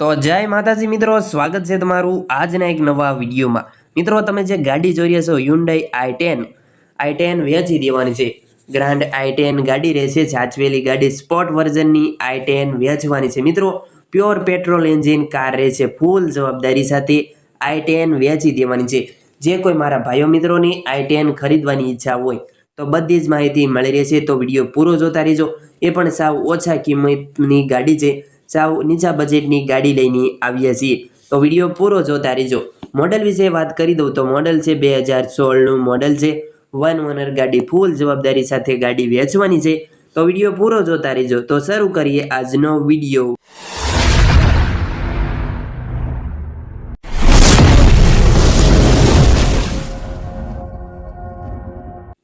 તો જય માતાજી મિત્રો, સ્વાગત છે તમારું આજના એક નવા વિડીયોમાં. મિત્રો, તમે જે ગાડી જોઈ રહ્યા છો Hyundai I ten I ten વેચી દેવાની છે. ગ્રાન્ડ આઈ ટેન ગાડી રહેશે, સાચવેલી ગાડી સ્પોર્ટ વર્ઝનની આઈ ટેન વેચવાની છે. મિત્રો પ્યોર પેટ્રોલ એન્જિન કાર રહેશે ફૂલ જવાબદારી સાથે આઈ ટેન વેચી દેવાની છે. જે કોઈ મારા ભાઈઓ મિત્રોની આઈ ટેન ખરીદવાની ઈચ્છા હોય, તો બધી જ માહિતી મળી રહેશે. તો વીડિયો પૂરો જોતા રહેજો. એ પણ સાવ ઓછા કિંમતની ગાડી છે. સાવ નીચા બજેટની ગાડી લઈને આવીએ છીએ. તો વીડિયો પૂરો જોતા રહેજો. મોડલ વિશે વાત કરી દઉં તો મોડલ છે બે હજાર સોળનું મોડલ છે. વન ઓનર ગાડી ફૂલ જવાબદારી સાથે ગાડી વેચવાની છે. તો વીડિયો પૂરો જોતા રહેજો. તો શરૂ કરીએ આજનો વીડિયો.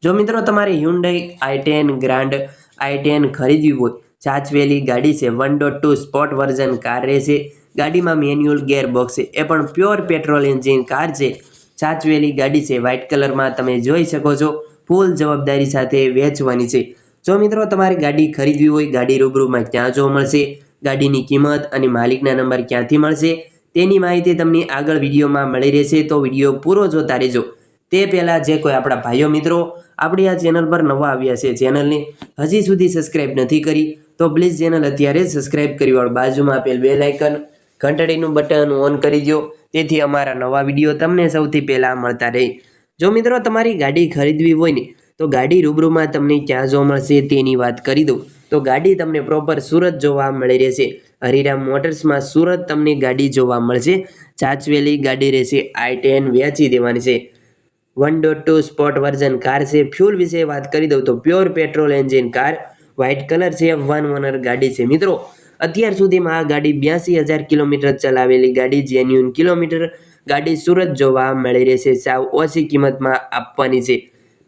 જો મિત્રો તમારે Hyundai i ten Grand i ten ખરીદવી હોય સાચવેલી ગાડી છે. One dot two sport version car રહેશે ગાડીમાં મેન્યુઅલ ગેર બોક્સ છે. એ પણ પ્યોર પેટ્રોલ એન્જિન કાર છે. સાચવેલી ગાડી છે. વ્હાઇટ કલરમાં તમે જોઈ શકો છો. ફૂલ જવાબદારી સાથે વેચવાની છે. જો મિત્રો તમારે ગાડી ખરીદવી હોય, ગાડી રૂબરૂમાં ક્યાં જોવા મળશે? ગાડીની કિંમત અને માલિકના નંબર ક્યાંથી મળશે? તેની માહિતી તમને આગળ વિડીયોમાં મળી રહેશે. તો વીડિયો પૂરો જોતા રહેજો. તે પહેલાં જે કોઈ આપણા ભાઈઓ મિત્રો આપણી આ ચેનલ પર નવા આવ્યા છે, ચેનલને હજી સુધી સબસ્ક્રાઇબ નથી કરી તો પ્લીઝ ચેનલ અત્યારે સબસ્ક્રાઇબ કરી વાળો. બાજુમાં આપેલ બે લાઇકન ઘંટડીનું બટન ઓન કરી દો તેથી અમારા નવા વીડિયો તમને સૌથી પહેલાં મળતા રહે. જો મિત્રો તમારી ગાડી ખરીદવી હોય ને, તો ગાડી રૂબરૂમાં તમને ક્યાં જોવા મળશે તેની વાત કરી દઉં. તો ગાડી તમને પ્રોપર સુરત જોવા મળી રહેશે. હરિરામ મોટર્સમાં સુરત તમને ગાડી જોવા મળશે. ચાચવેલી ગાડી રહેશે, આઈ ટેન વેચી દેવાની છે. One dot two sport version car છે. ફ્યુલ વિશે વાત કરી દઉં તો pure petrol engine car. White colour છે વન ઓનર ગાડી છે. મિત્રો, અત્યાર સુધીમાં આ ગાડી બ્યાસી હજાર કિલોમીટર ચલાવેલી ગાડી જેન્યુન કિલોમીટર ગાડી સુરત જોવા મળી રહેશે. સાવ ઓછી કિંમતમાં આપવાની છે.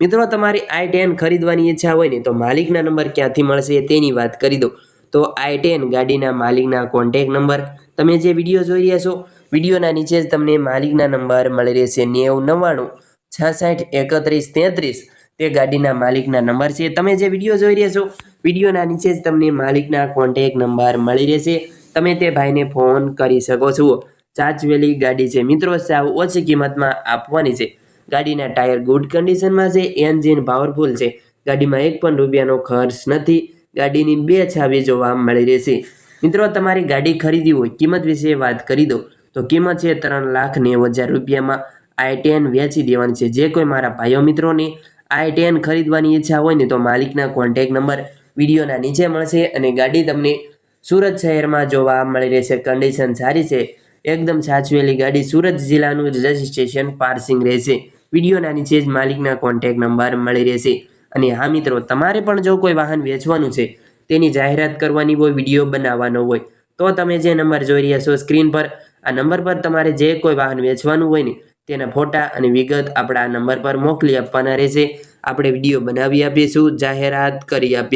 મિત્રો, તમારી આઈ ટેન ખરીદવાની ઈચ્છા હોય ને, તો માલિકના નંબર ક્યાંથી મળશે તેની વાત કરી દો તો આઈ ટેન ગાડીના માલિકના કોન્ટેક નંબર. તમે જે વીડિયો જોઈ રહ્યા છો, વિડીયોના નીચે જ તમને માલિકના નંબર મળી રહેશે. નેવું નવ્વાણું, છાસઠ, એકત્રીસ, તેત્રીસ. તે ગાડીના માલિકના નંબર છે. તમે જે વીડિયો જોઈ રહ્યા છો, વિડીયોના નીચે જ તમને માલિકના કોન્ટેક નંબર મળી રહેશે. તમે તે ભાઈને ફોન કરી શકો છો. ચાચવેલી ગાડી છે. મિત્રો, સાવ ઓછી કિંમતમાં આપવાની છે. ગાડીના ટાયર ગુડ કન્ડિશનમાં છે. એન્જિન પાવરફુલ છે. ગાડીમાં એક પણ રૂપિયાનો ખર્ચ નથી. ગાડીની બે છાવી જોવા મળી રહેશે. મિત્રો, તમારી ગાડી ખરીદી હોય, કિંમત વિશે વાત કરી દો. તો કિંમત છે ત્રણ લાખ નેવું હજાર રૂપિયામાં. આઈ ટેન વેચી દેવાની છે. જે કોઈ મારા ભાઈઓ મિત્રોને આઈ ટેન ખરીદવાની ઈચ્છા હોય ને તો માલિકના કોન્ટેક નંબર વિડીયોના નીચે મળશે અને ગાડી તમને સુરત શહેરમાં જોવા મળી રહેશે. કન્ડિશન સારી છે. એકદમ સાચવેલી ગાડી સુરત જિલ્લાનું રજિસ્ટ્રેશન પાર્સિંગ રહેશે. વિડીયોના નીચે જ માલિકના કોન્ટેક નંબર મળી રહેશે. અને હા મિત્રો, તમારે પણ જો કોઈ વાહન વેચવાનું છે, તેની જાહેરાત કરવાની હોય, વીડિયો બનાવવાનો હોય, તો તમે જે નંબર જોઈ રહ્યા છો, સ્ક્રીન પર, આ નંબર પર તમારે જે કોઈ વાહન વેચવાનું હોય ને તેના ફોટા અને વિગત આપણા નંબર પર મોકલી આપવાના રહેશે. આપણે વીડિયો બનાવી આપીશું, જાહેરાત કરી આપીશું.